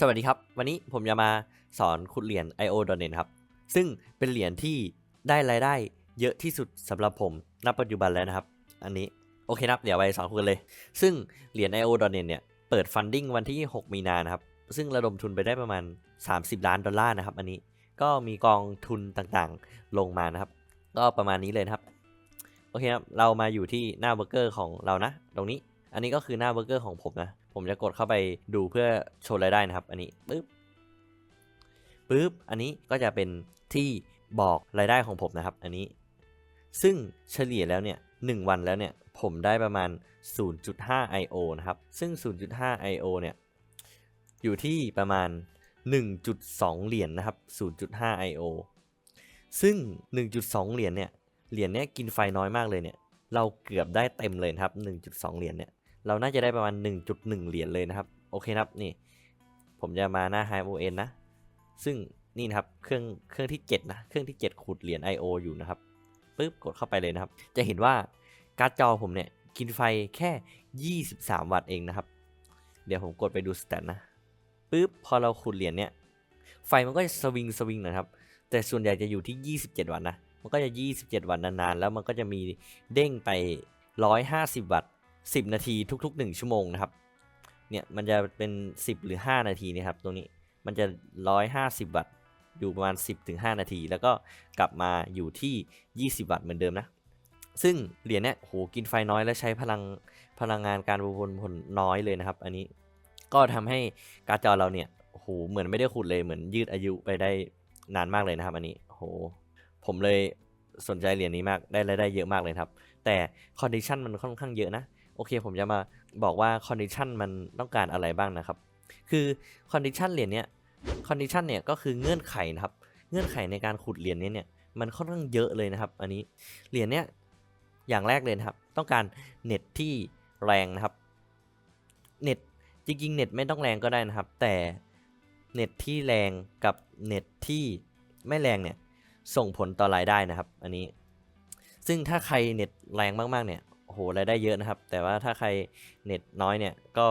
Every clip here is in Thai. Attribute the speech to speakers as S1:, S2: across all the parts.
S1: สวัสดีครับ วันนี้ผมจะมาสอนขุดเหรียญ IO d o n e t ครับ ซึ่งเป็นเหรียญที่ได้รายได้เยอะที่สุดสำหรับผมณปัจจุบันแล้วนะครับ อันนี้โอเคนะครับ เดี๋ยวไปสอนคุยกันเลย ซึ่งเหรียญ IO d o n e t เนี่ยเปิดฟันดิ้งวันที่ 6 มีนานะครับ ซึ่งระดมทุนไปได้ประมาณ 30 ล้านดอลลาร์นะครับ อันนี้ก็มีกองทุนต่างๆลงมานะครับ ก็ประมาณนี้เลยครับ โอเคครับ เรามาอยู่ที่หน้าเบอร์เกอร์ของเรานะ ตรงนี้ อันนี้ก็คือหน้าเบอร์เกอร์ของผมนะ ผมจะกดเข้าไปดูเพื่อโชว์รายได้นะครับ อันนี้ปึ๊บปึ๊บอันนี้ก็จะเป็นที่บอกรายได้ของผมนะครับ อันนี้ ซึ่งเฉลี่ยแล้วเนี่ย1วันแล้วเนี่ยผมได้ประมาณ 0.5 IO นะครับ ซึ่ง 0.5 IO เนี่ยอยู่ที่ประมาณ 1.2 เหรียญนนะครับ 0.5 IO ซึ่ง 1.2 เหรียญเนี่ย เหรียญเนี้ยกินไฟน้อยมากเลยเนี่ย เราเกือบได้เต็มเลยครับ 1.2 เหรียญเนี่ย เราน่าจะได้ประมาณ 1.1 เหรียญเลยนะครับ โอเคนะครับนี่ ผมจะมาหน้า High ON นะ ซึ่งนี่นะครับเครื่องเครื่องที่ 7 นะ เครื่องที่ 7 ขุดเหรียญ IO อยู่นะครับปึ๊บกดเข้าไปเลยนะครับ จะเห็นว่าการ์ดจอผมเนี่ยกินไฟแค่ 23 วัตต์เองนะครับ เดี๋ยวผมกดไปดูสแตทนะปึ๊บพอเราขุดเหรียญเนี่ยไฟมันก็จะสวิงสวิงนะครับ แต่ส่วนใหญ่จะอยู่ที่ 27 วัตต์นะ มันก็จะ 27 วัตต์นานๆ แล้วมันก็จะมีเด้งไป 150 วัตต์ 10 นาทีทุก ๆ 1 ชั่วโมงนะครับ เนี่ยมันจะเป็น 10 หรือ 5 นาทีนะครับตรงนี้มันจะ 150 วัตต์อยู่ประมาณ 10ถึง5นาที แล้วก็กลับมาอยู่ที่ 20 วัตต์เหมือนเดิมนะ ซึ่งเหรียญเนี่ยโหกินไฟน้อยและใช้พลังพลังงานการประมวลผลน้อยเลยนะครับ อันนี้ก็ทำให้การ์ดจอเราเนี่ยโหเหมือนไม่ได้ขุดเลยเหมือนยืดอายุไปได้นานมากเลยนะครับ อันนี้โหผมเลยสนใจเหรียญนี้มากได้รายได้เยอะมากเลยครับ แต่คอนดิชันมันค่อนข้างเยอะนะ โอเคผมจะมาบอกว่าคอนดิชันมันต้องการอะไรบ้างนะครับ คือคอนดิชันเหรียญเนี้ยคอนดิชันเนี่ยก็คือเงื่อนไขนะครับเงื่อนไขในการขุดเหรียญนี้เนี่ยมันค่อนข้างเยอะเลยนะครับ อันนี้เหรียญเนี้ยอย่างแรกเลยนะครับ ต้องการเน็ตที่แรงนะครับเน็ตจริงๆเน็ตไม่ต้องแรงก็ได้นะครับ แต่เน็ตที่แรงกับเน็ตที่ไม่แรงเนี่ยส่งผลต่อรายได้นะครับ อันนี้ ซึ่งถ้าใครเน็ตแรงมากๆเนี่ย โอ้โหรายได้เยอะนะครับ แต่ว่าถ้าใครเน็ตน้อยเนี่ยก็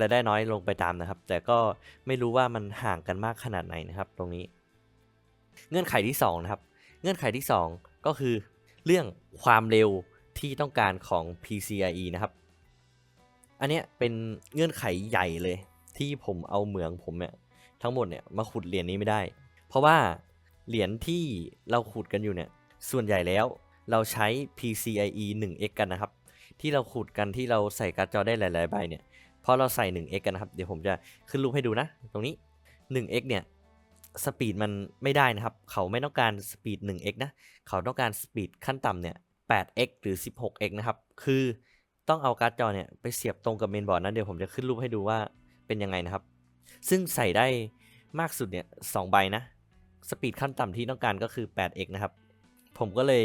S1: รายได้น้อยลงไปตามนะครับ แต่ก็ไม่รู้ว่ามันห่างกันมากขนาดไหนนะครับ ตรงนี้ เงื่อนไขที่2นะครับ เงื่อนไขที่ 2 ก็คือ เรื่องความเร็วที่ต้องการของ PCIe นะครับ อันเนี้ยเป็นเงื่อนไขใหญ่เลย ที่ผมเอาเหมืองผมเนี่ยทั้งหมดเนี่ยมาขุดเหรียญนี้ไม่ได้ เพราะว่าเหรียญที่เราขุดกันอยู่เนี่ยส่วนใหญ่แล้ว เราใช้ PCIe 1x กันนะครับ ที่เราขุดกันที่เราใส่การ์ดจอได้หลาย ๆ ใบเนี่ยเพราะเราใส่ 1x กันนะครับ เดี๋ยวผมจะขึ้นรูปให้ดูนะ ตรงนี้ 1x เนี่ยสปีดมันไม่ได้นะครับ เขาไม่ต้องการสปีด 1x นะ เขาต้องการสปีดขั้นต่ำเนี่ย 8x หรือ 16x นะครับ คือต้องเอาการ์ดจอเนี่ยไปเสียบตรงกับเมนบอร์ดนะ เดี๋ยวผมจะขึ้นรูปให้ดูว่าเป็นยังไงนะครับ ซึ่งใส่ได้มากสุดเนี่ย2ใบนะ สปีดขั้นต่ำที่ต้องการก็คือ 8x นะครับ ผมก็เลย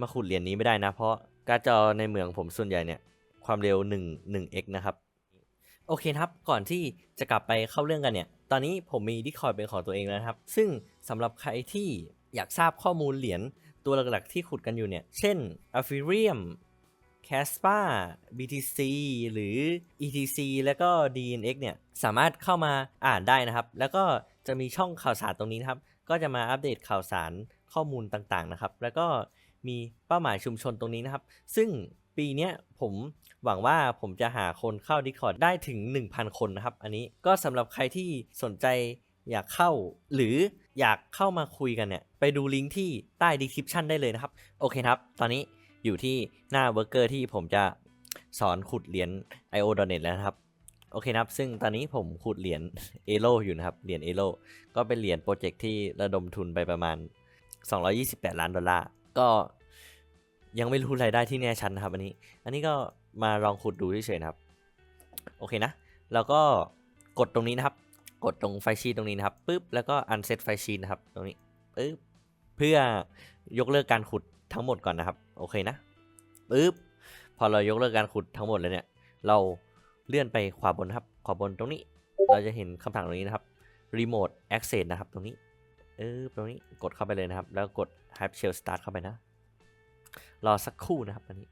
S1: มาขุดเหรียญนี้ไม่ได้นะ เพราะการ์ดจอในเมืองผมส่วนใหญ่เนี่ย ความเร็ว1 1x นะครับ โอเคครับ ก่อนที่จะกลับไปเข้าเรื่องกันเนี่ย ตอนนี้ผมมี Discord เป็นของตัวเองแล้วนะครับ ซึ่งสำหรับใครที่อยากทราบข้อมูลเหรียญตัวหลักๆที่ขุดกันอยู่เนี่ย เช่น a f i r i u m Caspa BTC หรือ ETC แล้วก็ DNX เนี่ย สามารถเข้ามาอ่านได้นะครับ แล้วก็จะมีช่องข่าวสารตรงนี้นะครับ ก็จะมาอัปเดตข่าวสาร ข้อมูลต่างๆนะครับ แล้วก็มีเป้าหมายชุมชนตรงนี้นะครับ ซึ่งปีนี้ผมหวังว่าผมจะหาคนเข้า Discord ได้ถึง 1,000 คนนะครับ อันนี้ก็สำหรับใครที่สนใจอยากเข้า หรืออยากเข้ามาคุยกันเนี่ย ไปดูลิงก์ที่ใต้ description ได้เลยนะครับ โอเคครับ ตอนนี้อยู่ที่หน้าเวอร์เกอร์ที่ผมจะสอนขุดเหรียญ IO d o n e t แล้วนะครับ โอเคนะครับ ซึ่งตอนนี้ผมขุดเหรียญเอโลอยู่นะครับ เหรียญเอโลก็เป็นเหรียญโปรเจกต์ที่ระดมทุนไปประมาณ 228 ล้านดอลลาร์ ก็ยังไม่รู้รายได้ที่แน่ชัดนะครับอันนี้ อันนี้ก็มาลองขุดดูเฉยๆนะครับ โอเคนะ แล้วก็กดตรงนี้นะครับ กดตรงไฟชีตตรงนี้นะครับปุ๊บ แล้วก็ unset ไฟชีนะครับ ตรงนี้ปุ๊บ เพื่อยกเลิกการขุดทั้งหมดก่อนนะครับ โอเคนะปุ๊บ พอเรายกเลิกการขุดทั้งหมดแล้วเนี่ย เราเลื่อนไปขวาบนครับ ขวาบนตรงนี้ เราจะเห็นคำสั่งตรงนี้นะครับ remote access นะครับ ตรงนี้ เออตรงนี้กดเข้าไปเลยนะครับ แล้วกด hype shell start เข้าไปนะ รอสักครู่นะครับอันนี้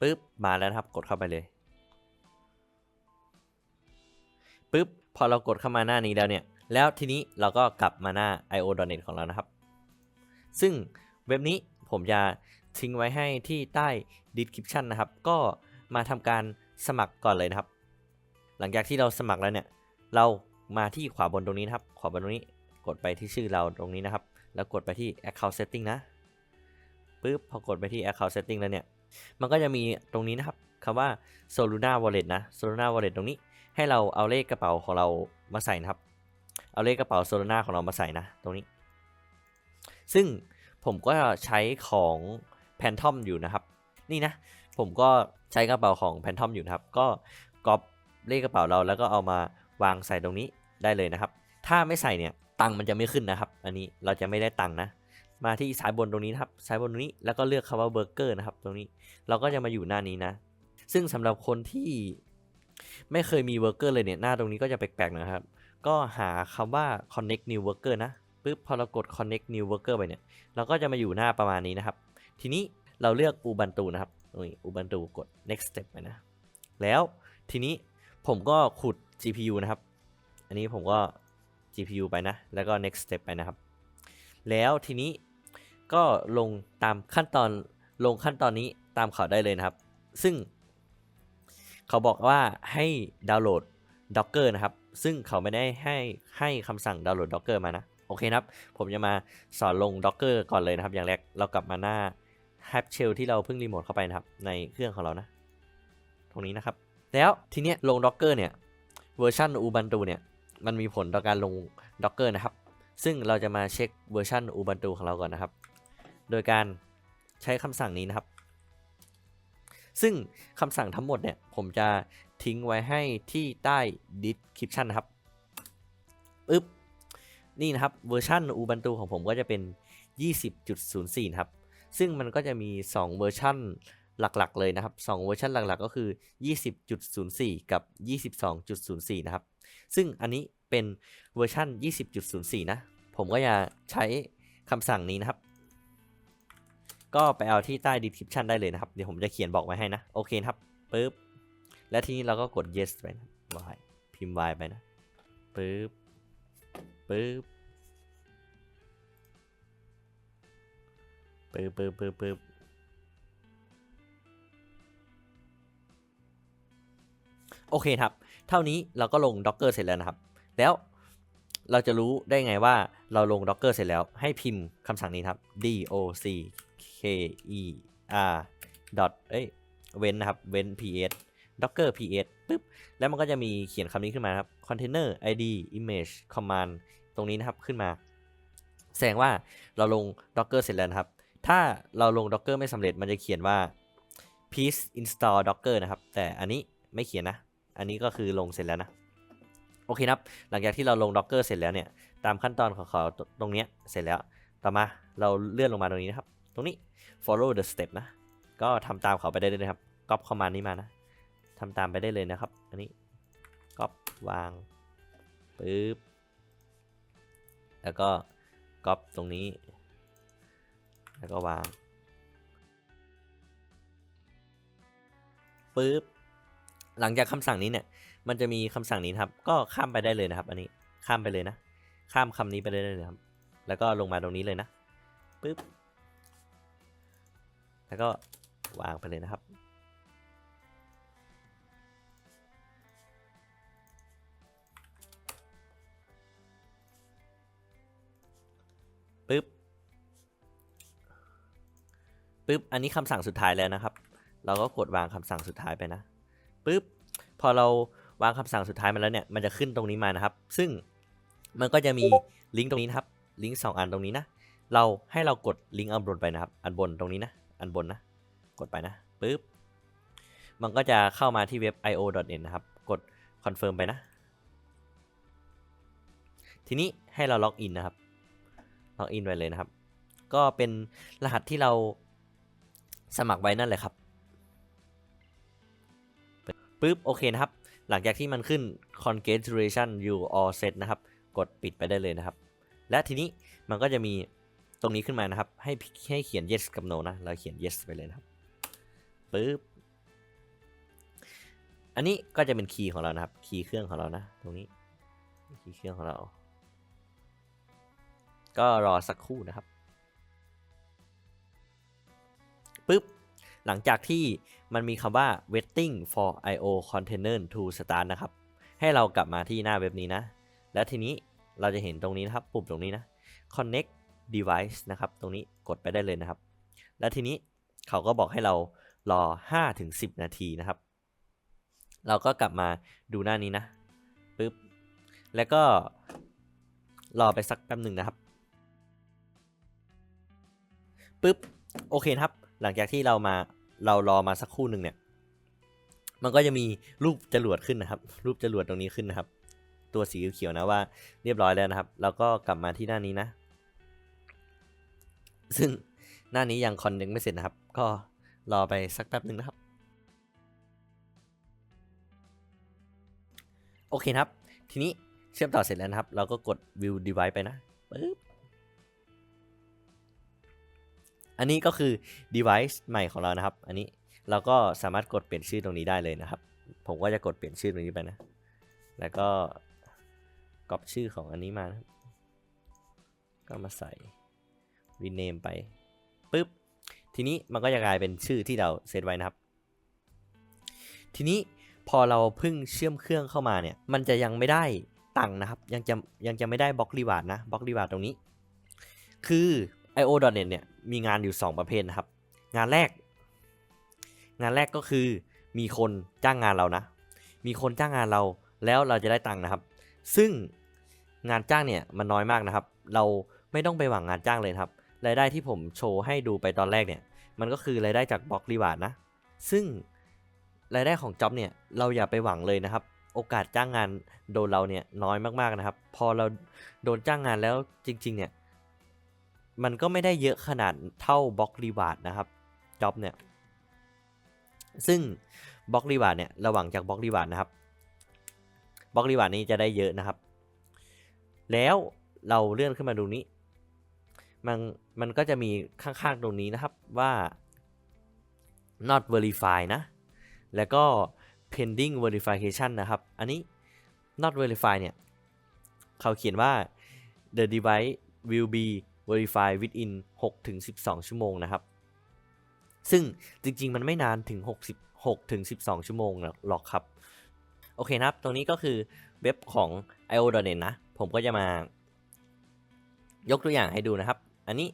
S1: ปึ๊บมาแล้วนะครับ กดเข้าไปเลยปุ๊บพอเรากดเข้ามาหน้านี้แล้วเนี่ย แล้วทีนี้เราก็กลับมาหน้า io.net ของเรานะครับ ซึ่งเว็บนี้ผมจะทิ้งไว้ให้ที่ใต้ description นะครับ ก็มาทำการสมัครก่อนเลยนะครับ หลังจากที่เราสมัครแล้วเนี่ย เรา มาที่ขวาบนตรงนี้นะครับ ขวาบนตรงนี้กดไปที่ชื่อเราตรงนี้นะครับ แล้วกดไปที่ account setting นะปึ๊บพอกดไปที่ account setting แล้วเนี่ย มันก็จะมีตรงนี้นะครับคำว่า Soluna Wallet นะ Soluna Wallet ตรงนี้ให้เราเอาเลขกระเป๋าของเรามาใส่นะครับ เอาเลขกระเป๋า Soluna ของเรามาใส่นะ ตรงนี้ ซึ่งผมก็ใช้ของ Phantom อยู่นะครับ นี่นะ ผมก็ใช้กระเป๋าของ Phantom อยู่นะครับ ก็ก๊อปเลขกระเป๋าเราแล้วก็เอามา วางใส่ตรงนี้ได้เลยนะครับ ถ้าไม่ใส่เนี่ยตังค์มันจะไม่ขึ้นนะครับ อันนี้เราจะไม่ได้ตังค์นะ มาที่ซ้ายบนตรงนี้นะครับซ้ายบนตรงนี้แล้วก็เลือกคำว่าเบอร์เกอร์นะครับ ตรงนี้เราก็จะมาอยู่หน้านี้นะ ซึ่งสำหรับคนที่ไม่เคยมีเวอร์เกอร์เลยเนี่ยหน้าตรงนี้ก็จะแปลกๆนะครับ ก็หาคำว่า connect new worker นะปึ๊บพอเรากด connect new worker ไปเนี่ยเราก็จะมาอยู่หน้าประมาณนี้นะครับ ทีนี้เราเลือก Ubuntu นะครับตรงนี้ Ubuntu กด next step ไปนะ แล้วทีนี้ ผมก็ขุด GPU นะครับ อันนี้ผมก็ GPU ไปนะ แล้วก็ next step ไปนะครับ แล้วทีนี้ก็ลงตามขั้นตอนลงขั้นตอนนี้ตามเขาได้เลยนะครับ ซึ่ง เขาบอกว่าให้ดาวน์โหลด Docker นะครับ ซึ่งเขาไม่ได้ให้ให้คำสั่งดาวน์โหลด Docker มานะ โอเคนะครับ ผมจะมาสอนลง Docker ก่อนเลยนะครับ อย่างแรกเรากลับมาหน้า h a p Shell ที่เราเพิ่งรีโมทเข้าไปนะครับ ในเครื่องของเรานะ ตรงนี้นะครับ แล้วทีเนี้ยลง Docker เนี่ยเวอร์ชัน Ubuntu เนี่ยมันมีผลต่อการลง Docker นะครับ ซึ่งเราจะมาเช็คเวอร์ชัน Ubuntu ของเราก่อนนะครับ โดยการใช้คำสั่งนี้นะครับ ซึ่งคำสั่งทั้งหมดเนี่ยผมจะทิ้งไว้ให้ที่ใต้ description นะครับปึ๊บนี่นะครับเวอร์ชัน Ubuntu ของผมก็จะเป็น 20.04 นะครับ ซึ่งมันก็จะมี 2 เวอร์ชัน หลักๆเลยนะครับ2เวอร์ชันหลักๆก็คือ 20.04 กับ 22.04 นะครับ ซึ่งอันนี้เป็นเวอร์ชัน20.04 นะ ผมก็จะใช้คำสั่งนี้นะครับ ก็ไปเอาที่ใต้ description ได้เลยนะครับ เดี๋ยวผมจะเขียนบอกไว้ให้นะ โอเคครับปึ๊บ และทีนี้เราก็กด yes ไปนะ y พิมพ์ y ไปนะปึ๊บปึ๊บปึ๊บปึ๊บปึ๊บ โอเคครับ เท่านี้เราก็ลง Docker เสร็จแล้วนะครับ แล้วเราจะรู้ได้ไงว่าเราลง Docker เสร็จแล้ว ให้พิมพ์คำสั่งนี้ครับ doc k e r dot เอ้ยเว้นนะครับ เว้น ps docker ps ปึ๊บ แล้วมันก็จะมีเขียนคำนี้ขึ้นมาครับ container id image command ตรงนี้นะครับขึ้นมา แสดงว่าเราลง docker เสร็จแล้วครับ ถ้าเราลง docker ไม่สำเร็จมันจะเขียนว่า please install docker นะครับ แต่อันนี้ไม่เขียนนะ อันนี้ก็คือลงเสร็จแล้วนะ โอเคนะครับ หลังจากที่เราลง docker เสร็จแล้วเนี่ย ตามขั้นตอนของเขาตรงเนี้ยเสร็จแล้ว ต่อมาเราเลื่อนลงมาตรงนี้นะครับ ตรงนี้ follow the step นะ ก็ทำตามเขาไปได้เลยนะครับ ก๊อปคอมมานด์นี้มานะทำตามไปได้เลยนะครับ อันนี้ ก๊อปวาง ปึ๊บ แล้วก็ก๊อปตรงนี้ แล้วก็วางปึ๊บ หลังจากคำสั่งนี้เนี่ย มันจะมีคำสั่งนี้ครับ ก็ข้ามไปได้เลยนะครับ อันนี้ข้ามไปเลยนะ ข้ามคำนี้ไปได้เลยครับ แล้วก็ลงมาตรงนี้เลยนะปึ๊บแล้วก็วางไปเลยนะครับปึ๊บปึ๊บ อันนี้คำสั่งสุดท้ายแล้วนะครับ เราก็กดวางคำสั่งสุดท้ายไปนะ ปึ๊บพอเราวางคำสั่งสุดท้ายมาแล้วเนี่ยมันจะขึ้นตรงนี้มานะครับ ซึ่งมันก็จะมีลิงก์ตรงนี้นะครับลิงก์สองอันตรงนี้นะเราให้เรากดลิงก์อันบนไปนะครับ อันบนตรงนี้นะ อันบนนะ กดไปนะปึ๊บมันก็จะเข้ามาที่เว็บ io.net นะครับ กด confirm ไปนะ ทีนี้ให้เราล็อกอินนะครับ ล็อกอินไปเลยนะครับ ก็เป็นรหัสที่เราสมัครไว้นั่นแหละครับ ปึ๊บโอเคนะครับ หลังจากที่มันขึ้น congratulation you all set นะครับ กดปิดไปได้เลยนะครับ และทีนี้มันก็จะมีตรงนี้ขึ้นมานะครับ ให้ให้เขียน yes กับ no นะ เราเขียน yes ไปเลยนะครับปึ๊บ อันนี้ก็จะเป็นคีย์ของเรานะครับ คีย์เครื่องของเรานะ ตรงนี้ คีย์เครื่องของเรา ก็รอสักครู่นะครับปึ๊บ หลังจากที่ มันมีคำว่า waiting for IO container to start นะครับ ให้เรากลับมาที่หน้าเว็บนี้นะ แล้วทีนี้เราจะเห็นตรงนี้นะครับ ปุ่มตรงนี้นะ connect device นะครับ ตรงนี้กดไปได้เลยนะครับ แล้วทีนี้เขาก็บอกให้เรารอ 5-10 นาทีนะครับ เราก็กลับมาดูหน้านี้นะปึ๊บ แล้วก็รอไปสักแป๊บหนึ่งนะครับปึ๊บ โอเคครับ หลังจากที่เรามา เรารอมาสักครู่หนึ่งเนี่ย มันก็จะมีรูปจรวดขึ้นนะครับ รูปจรวดตรงนี้ขึ้นนะครับ ตัวสีเขียวๆนะว่าเรียบร้อยแล้วนะครับ แล้วก็กลับมาที่หน้านี้นะ ซึ่งหน้านี้ยังคอนเนคไม่เสร็จนะครับ ก็รอไปสักแป๊บหนึ่งนะครับ โอเคครับ ทีนี้เชื่อมต่อเสร็จแล้วนะครับ เราก็กด view device ไปนะปึ๊บ อันนี้ก็คือ device ใหม่ของเรานะครับ อันนี้เราก็สามารถกดเปลี่ยนชื่อตรงนี้ได้เลยนะครับ ผมก็จะกดเปลี่ยนชื่อตรงนี้ไปนะ แล้วก็ก๊อปชื่อของอันนี้มานะก็มาใส่ rename ไปปึ๊บ ทีนี้มันก็จะกลายเป็นชื่อที่เราเซตไว้นะครับ ทีนี้พอเราเพิ่งเชื่อมเครื่องเข้ามาเนี่ย มันจะยังไม่ได้ตังค์นะครับ ยังจะยังจะไม่ได้บล็อกรีวาร์ดนะ บล็อกรีวาร์ดตรงนี้ คือ io.net เนี่ยมีงานอยู่ 2 ประเภทนะครับ งานแรก งานแรกก็คือมีคนจ้างงานเรานะ มีคนจ้างงานเราแล้วเราจะได้ตังค์นะครับ ซึ่งงานจ้างเนี่ยมันน้อยมากนะครับ เราไม่ต้องไปหวังงานจ้างเลยครับ รายได้ที่ผมโชว์ให้ดูไปตอนแรกเนี่ย มันก็คือรายได้จากบล็อกรีวาร์ดนะ ซึ่งรายได้ของจ็อบเนี่ยเราอย่าไปหวังเลยนะครับ โอกาสจ้างงานโดนเราเนี่ยน้อยมากๆนะครับ พอเราโดนจ้างงานแล้วจริง ๆ เนี่ย มันก็ไม่ได้เยอะขนาดเท่าบล็อกรีวาร์ดนะครับจ็อบเนี่ยซึ่งบล็อกรีวาร์ดเนี่ยระหว่างจากบล็อกรีวาร์ดนะครับบล็อกรีวาร์ดนี้จะได้เยอะนะครับ แล้วเราเลื่อนขึ้นมาดูนี้ มันมันก็จะมีข้างๆตรงนี้นะครับว่า not verify นะ แล้วก็ pending verification นะครับ อันนี้ not verify เนี่ย เขาเขียนว่า the device will be verified within 6-12 ชั่วโมงนะครับ ซึ่งจริงๆ มันไม่นานถึง 66ถึง12 ชั่วโมงหรอกครับ โอเคนะครับ ตรงนี้ก็คือเว็บของ io.net นะ ผมก็จะมายกตัวอย่างให้ดูนะครับ อันนี้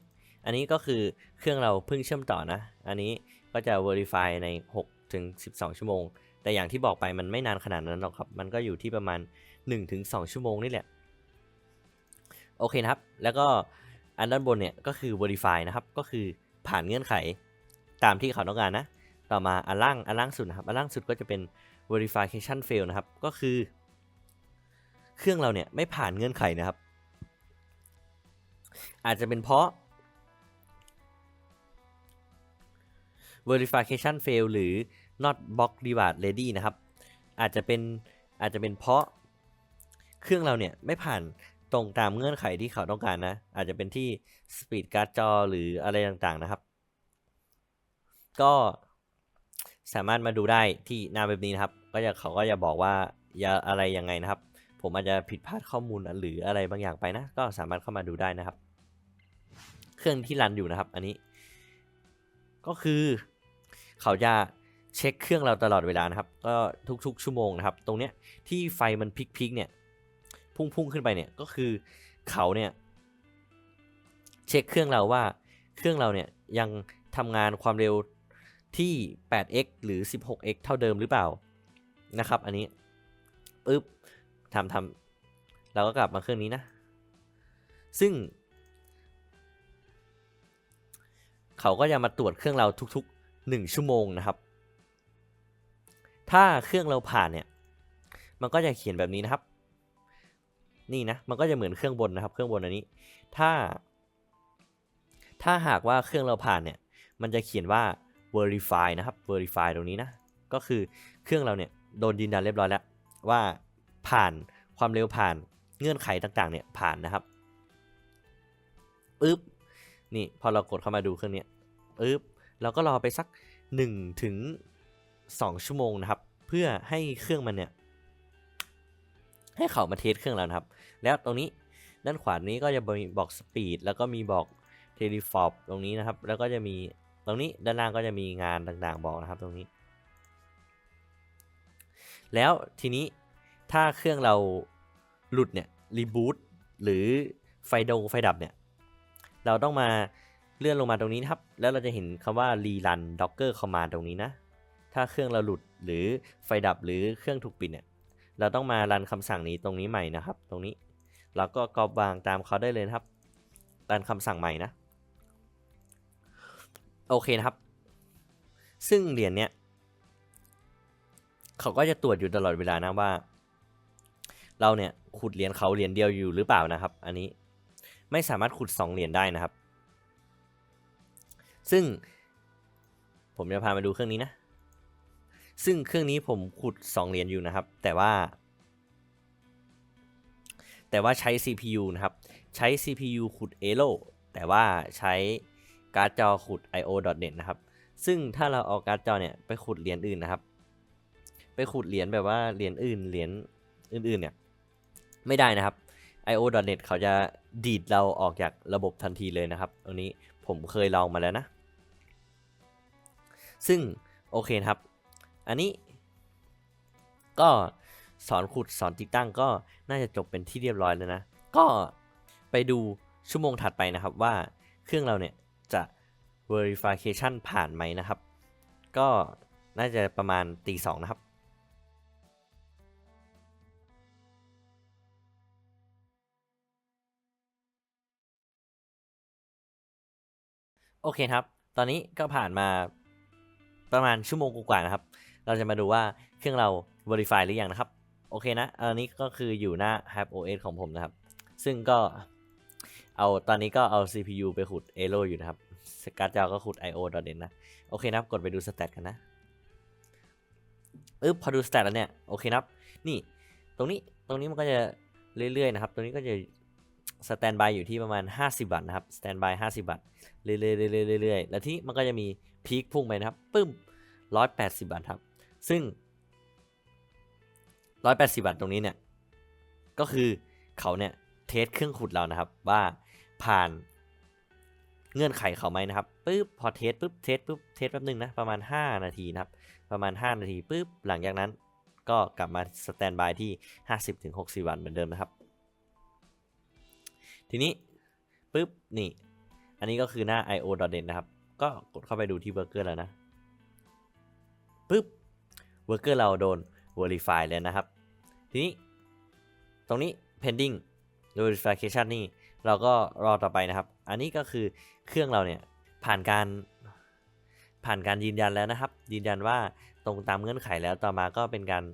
S1: อันนี้ก็คือเครื่องเราเพิ่งเชื่อมต่อนะ อันนี้ก็จะ verify ใน 6 ถึง 12 ชั่วโมง แต่อย่างที่บอกไปมันไม่นานขนาดนั้นหรอกครับ มันก็อยู่ที่ประมาณ1-2ชั่วโมงนี่แหละ โอเคนะครับ แล้วก็ อันด้านบนเนี่ยก็คือ verify นะครับ ก็คือผ่านเงื่อนไขตามที่เขาต้องการนะ ต่อมาอันล่างอันล่างสุดนะครับ อันล่างสุดก็จะเป็น verification fail นะครับ ก็คือ เครื่องเราเนี่ยไม่ผ่านเงื่อนไขนะครับ อาจจะเป็นเพราะ verification fail หรือ not block reward ready นะครับ อาจจะเป็นอาจจะเป็นเพราะเครื่องเราเนี่ยไม่ผ่าน ตรงตามเงื่อนไขที่เขาต้องการนะ อาจจะเป็นที่ speed การ์ดจอหรืออะไรต่างๆนะครับ ก็สามารถมาดูได้ที่หน้าเว็บนี้นะครับ ก็จะเขาก็จะบอกว่าอย่าอะไรยังไงนะครับ ผมอาจจะผิดพลาดข้อมูลหรืออะไรบางอย่างไปนะ ก็สามารถเข้ามาดูได้นะครับ เครื่องที่รันอยู่นะครับ อันนี้ ก็คือเขาจะเช็คเครื่องเราตลอดเวลานะครับ ก็ทุกๆ ชั่วโมงนะครับ ตรงเนี้ยที่ไฟมันพลิกๆเนี่ย พุ่งๆขึ้นไปเนี่ยก็คือเขาเนี่ยเช็คเครื่องเราว่าเครื่องเราเนี่ยยังทำงานความเร็วที่ 8x หรือ 16x เท่าเดิมหรือเปล่านะครับ อันนี้ปึ๊บทำทำเราก็กลับมาเครื่องนี้นะ ซึ่ง เขาก็จะมาตรวจเครื่องเราทุกๆ 1 ชั่วโมงนะครับ ถ้าเครื่องเราผ่านเนี่ย มันก็จะเขียนแบบนี้นะครับ นี่นะมันก็จะเหมือนเครื่องบนนะครับ เครื่องบนอันนี้ ถ้า ถ้าหากว่าเครื่องเราผ่านเนี่ย มันจะเขียนว่า verify นะครับ verify ตรงนี้นะ ก็คือเครื่องเราเนี่ยโดนยืนยันเรียบร้อยแล้ว ว่าผ่านความเร็วผ่านเงื่อนไขต่างๆเนี่ยผ่านนะครับปึ๊บนี่พอเรากดเข้ามาดูเครื่องนี้ปึ๊บเราก็รอไปสัก1ถึง2ชั่วโมงนะครับ เพื่อให้เครื่องมันเนี่ยให้เขามาเทสเครื่องเรานะครับ แล้วตรงนี้ด้านขวานี้ก็จะมีบอกสปีดแล้วก็มีบอกเทเลฟอร์ตรงนี้นะครับ แล้วก็จะมีตรงนี้ด้านล่างก็จะมีงานต่างๆบอกนะครับตรงนี้ แล้วทีนี้ถ้าเครื่องเราหลุดเนี่ยรีบูตหรือไฟดงไฟดับเนี่ย เราต้องมาเลื่อนลงมาตรงนี้นะครับ แล้วเราจะเห็นคำว่า rerun docker command ตรงนี้นะ ถ้าเครื่องเราหลุดหรือไฟดับหรือเครื่องถูกปิดเนี่ย เราต้องมารันคำสั่งนี้ตรงนี้ใหม่นะครับ ตรงนี้ เราก็กรอบวางตามเขาได้เลยนะครับรันคำสั่งใหม่นะ โอเคนะครับ ซึ่งเหรียญเนี้ยเขาก็จะตรวจอยู่ตลอดเวลานะว่า เราเนี่ยขุดเหรียญเขาเหรียญเดียวอยู่หรือเปล่านะครับ อันนี้ไม่สามารถขุดสองเหรียญได้นะครับ ซึ่งผมจะพามาดูเครื่องนี้นะ ซึ่งเครื่องนี้ผมขุด 2 เหรียญอยู่นะครับ แต่ว่า แต่ว่าใช้ CPU นะครับ ใช้ CPU ขุด Elo แต่ว่าใช้การ์ดจอขุด io.net นะครับ ซึ่งถ้าเราเอาการ์ดจอเนี่ยไปขุดเหรียญอื่นนะครับ ไปขุดเหรียญแบบว่าเหรียญอื่นเหรียญอื่นๆเนี่ยไม่ได้นะครับ io.net เขาจะดีดเราออกจากระบบทันทีเลยนะครับตรงนี้ผมเคยลองมาแล้วนะ ซึ่งโอเคนะครับ อันนี้ก็ สอนขุดสอนติดตั้งก็น่าจะจบเป็นที่เรียบร้อยแล้วนะ ก็ไปดูชั่วโมงถัดไปนะครับว่าเครื่องเราเนี่ยจะ verification ผ่านไหมนะครับ ก็น่าจะประมาณตีสองนะครับโอเคครับ ตอนนี้ก็ผ่านมาประมาณชั่วโมงกว่าๆนะครับ เราจะมาดูว่าเครื่องเรา verify หรือยังนะครับ โอเคนะ อันนี้ก็คืออยู่หน้า Have OS ของผมนะครับ ซึ่งก็เอาตอนนี้ก็เอา CPU ไปขุด Elo อยู่นะครับ สการ์ดจอก็ขุด IO ดอเด่นนะ โอเคนะครับ กดไปดูสเตตกันนะอึ๊บพอดูสเตตแล้วเนี่ย โอเคนะครับ นี่ ตรงนี้ ตรงนี้มันก็จะเรื่อยๆนะครับ ตรงนี้ก็จะสแตนบายอยู่ที่ประมาณ 50 บาทนะครับ สแตนบาย50 บาท เรื่อยๆเรื่อยๆๆแล้วที่มันก็จะมีพีคพุ่งไปนะครับ ปึ้ม 180 บาทครับ ซึ่ง 180บาทตรงนี้เนี่ย ก็คือเขาเนี่ยเทสเครื่องขุดเรานะครับ ว่าผ่านเงื่อนไขเขาไหมนะครับปึ๊บพอเทสปึ๊บเทสปึ๊บเทสแป๊บนึงนะประมาณ 5 นาทีนะครับ ประมาณ 5 นาทีปึ๊บหลังจากนั้นก็กลับมาสแตนบายที่ 50-60 วันเหมือนเดิมนะครับ ทีนี้ปึ๊บนี่ อันนี้ก็คือหน้า io.net นะครับ ก็กดเข้าไปดูที่เบอร์เกอร์แล้วนะปึ๊บเบอร์เกอร์เราโดน verify แล้วนะครับ ทีนี้ตรงนี้ pending verification นี่เราก็รอต่อไปนะครับ อันนี้ก็คือเครื่องเราเนี่ยผ่านการผ่านการยืนยันแล้วนะครับ ยืนยันว่าตรงตามเงื่อนไขแล้วต่อมาก็เป็นการ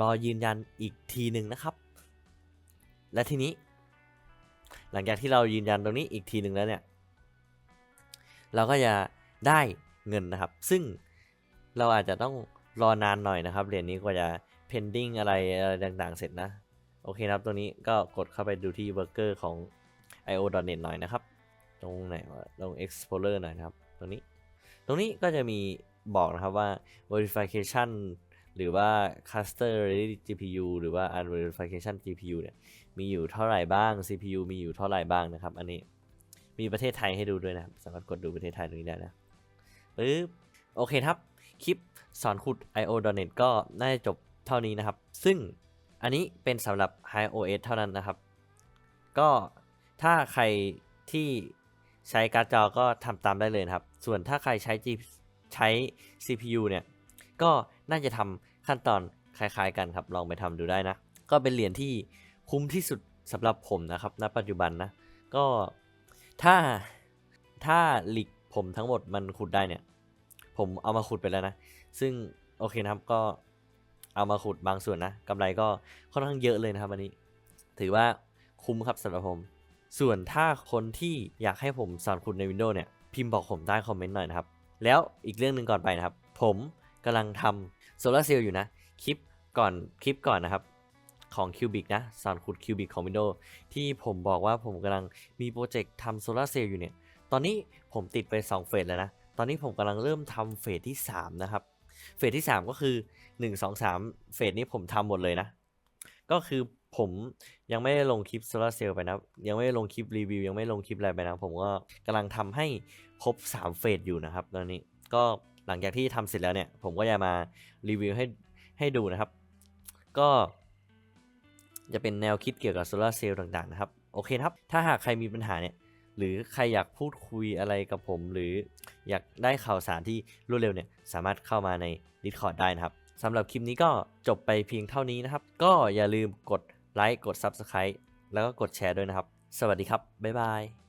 S1: รอยืนยันอีกทีหนึ่งนะครับ และทีนี้ หลังจากที่เรายืนยันตรงนี้อีกทีหนึ่งแล้วเนี่ย เราก็จะได้เงินนะครับ ซึ่งเราอาจจะต้อง รอนานหน่อยนะครับ เหรียญนี้กว่าจะ pending อะไรอะไรต่างๆ เสร็จนะ โอเคครับ ตรงนี้ก็กดเข้าไปดูที่ worker ของ io.net หน่อยนะครับ ตรงไหนวะตรง explorer หน่อยนะครับ ตรงนี้ ตรงนี้ก็จะมีบอกนะครับว่า verification หรือว่า cluster ready GPU หรือว่า unverification GPU เนี่ย มีอยู่เท่าไหร่บ้าง CPU มีอยู่เท่าไหร่บ้างนะครับ อันนี้ มีประเทศไทยให้ดูด้วยนะครับ สามารถกดดูประเทศไทยตรงนี้ได้นะปึ๊บ โอเคครับ คลิป สอนขุด io.net ก็น่าจะจบเท่านี้นะครับ ซึ่งอันนี้เป็นสำหรับ iOS เท่านั้นนะครับ ก็ถ้าใครที่ใช้การ์ดจอก็ทำตามได้เลยนะครับ ส่วนถ้าใครใช้ G ใช้ CPU เนี่ย ก็น่าจะทำขั้นตอนคล้ายๆกันครับ ลองไปทำดูได้นะ ก็เป็นเหรียญที่คุ้มที่สุดสำหรับผมนะครับ ณ ปัจจุบันนะ ก็ถ้าถ้าหลีกผมทั้งหมดมันขุดได้เนี่ย ผมเอามาขุดไปแล้วนะ ซึ่งโอเคนะครับก็เอามาขุดบางส่วนนะกำไรก็ค่อนข้างเยอะเลยนะครับอันนี้ ถือว่าคุ้มครับสำหรับผม ส่วนถ้าคนที่อยากให้ผมสอนขุดใน Windows เนี่ยพิมพ์บอกผมใต้คอมเมนต์หน่อยนะครับ แล้วอีกเรื่องหนึ่งก่อนไปนะครับ ผมกำลังทำโซลาร์เซลล์อยู่นะ คลิปก่อนคลิปก่อนนะครับของ Cubic นะสอนขุด Cubic ของ Windows ที่ผมบอกว่าผมกำลังมีโปรเจกต์ทำโซลาร์เซลล์อยู่เนี่ย ตอนนี้ผมติดไป 2 เฟสแล้วนะ ตอนนี้ผมกำลังเริ่มทำเฟสที่ 3 นะครับ เฟสที่ 3 ก็คือ 1 2 3 เฟสนี้ผมทำหมดเลยนะ ก็คือผมยังไม่ได้ลงคลิปโซลาเซลล์ไปนะ ยังไม่ได้ลงคลิปรีวิว ยังไม่ลงคลิปอะไรไปนะ ผมก็กำลังทำให้ครบ 3 เฟสอยู่นะครับ ตอนนี้ก็หลังจากที่ทำเสร็จแล้วเนี่ย ผมก็จะมารีวิวให้ให้ดูนะครับ ก็จะเป็นแนวคิดเกี่ยวกับโซลาเซลล์ต่างๆนะครับ โอเคครับ ถ้าหากใครมีปัญหาเนี่ย หรือใครอยากพูดคุยอะไรกับผม หรืออยากได้ข่าวสารที่รวดเร็วเนี่ยสามารถเข้ามาใน Discord ได้นะครับสำหรับคลิปนี้ก็จบไปเพียงเท่านี้นะครับ ก็อย่าลืมกดไลค์กด Subscribe แล้วก็กดแชร์ด้วยนะครับ สวัสดีครับ บ๊ายบาย